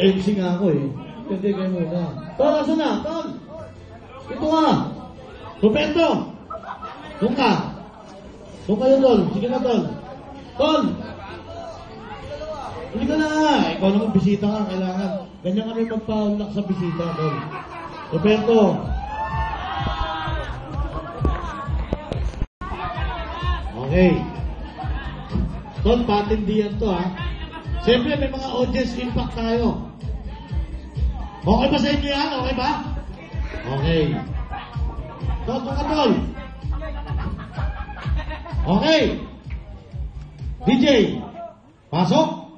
MC nga ako eh. Hindi kayo muna. Tol, asan na? Tol! Ito nga! Roberto! Doon ka! Doon kayo, Tol. Sige na, Tol. Tol! Hindi ka na nga. Ikaw naman bisita ka. Kailangan. Ganyan kami magpa-unlock sa bisita, Tol. Roberto! Okay. Tol, patindihan to ha. Siyempre, may mga audience impact tayo. Okay ba sa inyo yan? Okay ba? Okay. Tol, ka, Tol. Okay. DJ, pasok.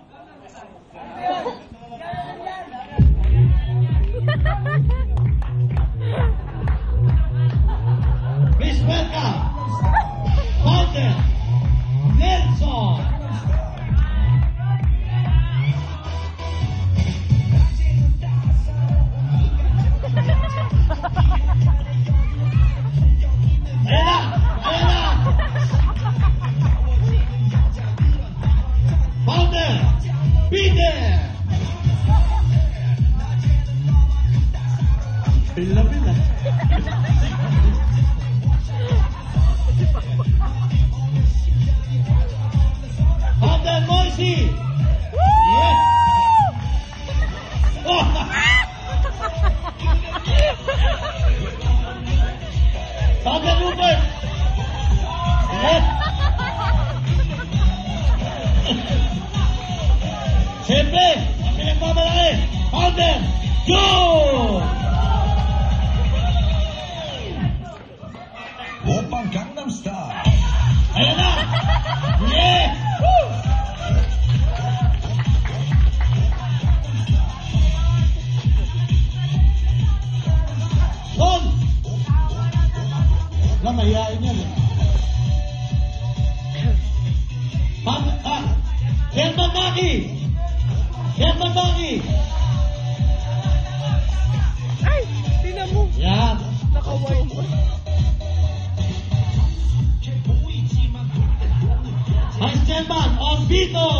đi yeah. oh. Tao sẽ luôn Lên Siempre que le pone la Go Oppa Gangnam Style mahihain yan eh. Pam, ah! Herman Maki! Herman Maki! Ay! Tingnan mo. Yan! Nakaway mo. Vice Chairman Orbito!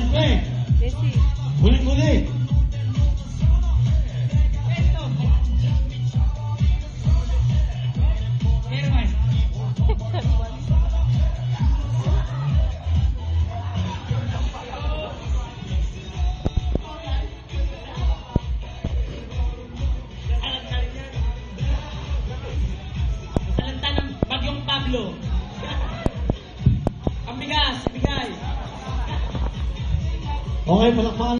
Pepe. Sí, sí. Pulen, pulen. Pablo. Ang bigas, bigay. 王一博的欢